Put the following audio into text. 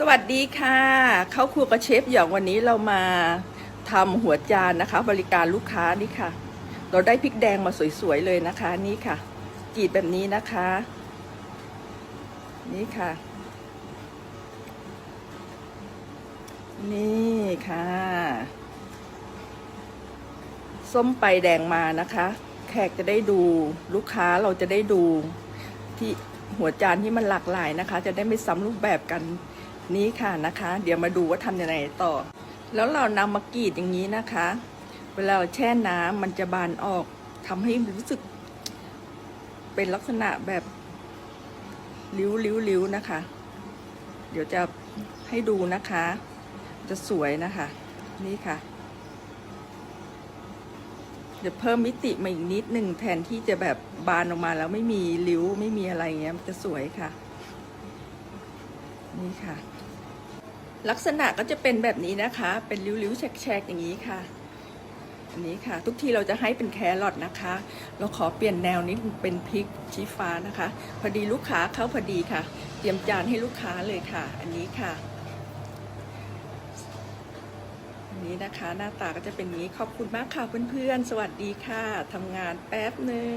สวัสดีค่ะ เข้าครัวกับเชฟหยองวันนี้เรามาทำหัวจานนะคะ บริการลูกค้านี่ค่ะ เราได้พริกแดงมาสวยๆเลยนะคะนี่ค่ะกรีดแบบนี้นะคะ นี่ค่ะ นี่ค่ะ ส้มไปแดงมานะคะ แขกจะได้ดูลูกค้าเราจะได้ดูที่หัวจานที่มันหลากหลายนะคะ จะได้ไม่ซ้ำรูปแบบกัน นี้ค่ะนะคะ เดี๋ยวมาดูว่าทำยังไงต่อ แล้วเรานำมากรีดอย่างนี้นะคะ เวลาแช่น้ำมันจะบานออกทำให้รู้สึก เป็นลักษณะแบบริ้วริ้วริ้วนะคะ เดี๋ยวจะให้ดูนะคะ จะสวยนะคะ นี่ค่ะ เดี๋ยวเพิ่มมิติมาอีกนิดหนึ่งแทนที่จะแบบบานออกมาแล้วไม่มีริ้วไม่มีอะไรเงี้ยมันจะสวยค่ะ นี่ค่ะ ลักษณะก็จะเป็นแบบนี้นะคะ เป็นริ้วๆแฉกๆอย่างนี้ค่ะอันนี้ค่ะ ทุกทีเราจะให้เป็นแครอทนะคะ เราขอเปลี่ยนแนวนี้เป็นพริกชี้ฟ้านะคะ พอดีลูกค้าเข้าพอดีค่ะ เตรียมจานให้ลูกค้าเลยค่ะ อันนี้ค่ะอันนี้นะคะหน้าตาก็จะเป็นนี้ขอบคุณมากค่ะเพื่อนๆ สวัสดีค่ะทำงานแป๊บหนึ่ง